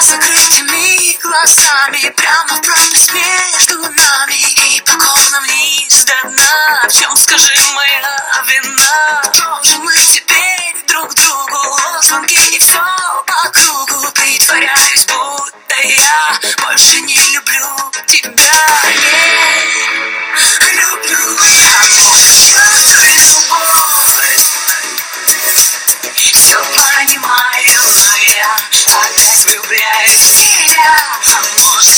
закрытыми глазами Прямо пропасть между нами. И по колонам вниз до дна В чем, скажи, моя вина. Тоже мы теперь друг другу Лозунги и все по кругу Притворяюсь, будто я больше не влюбляюсь в тебя может,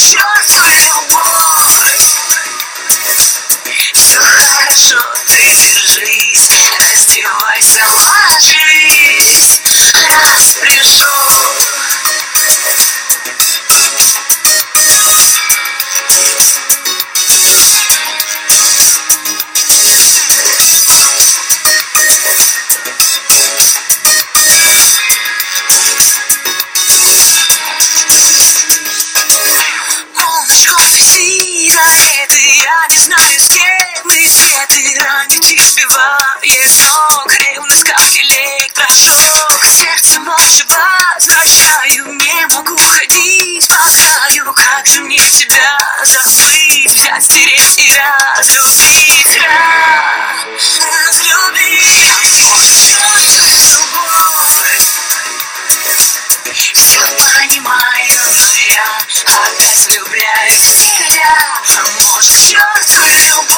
Все хорошо, ты держись Раздевайся, ложись. Раз пришел влюбляюсь в тебя может, чувствую любовь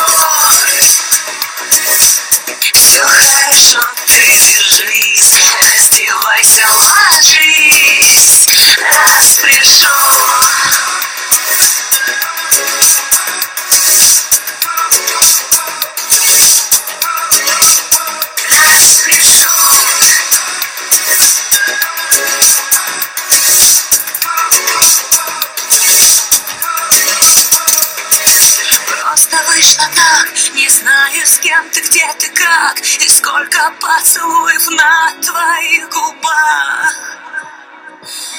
Просто так, не знаю с кем ты, где ты, как. И сколько поцелуев на твоих губах.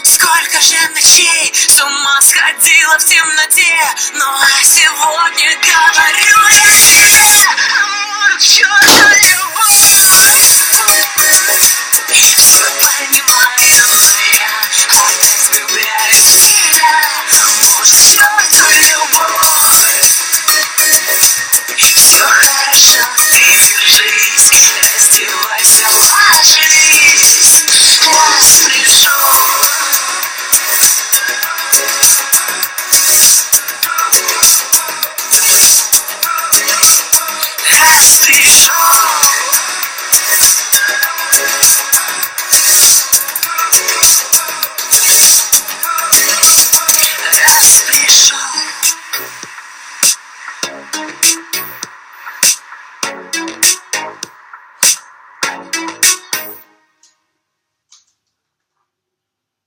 Сколько же ночей с ума сходила в темноте. Но сегодня говорю я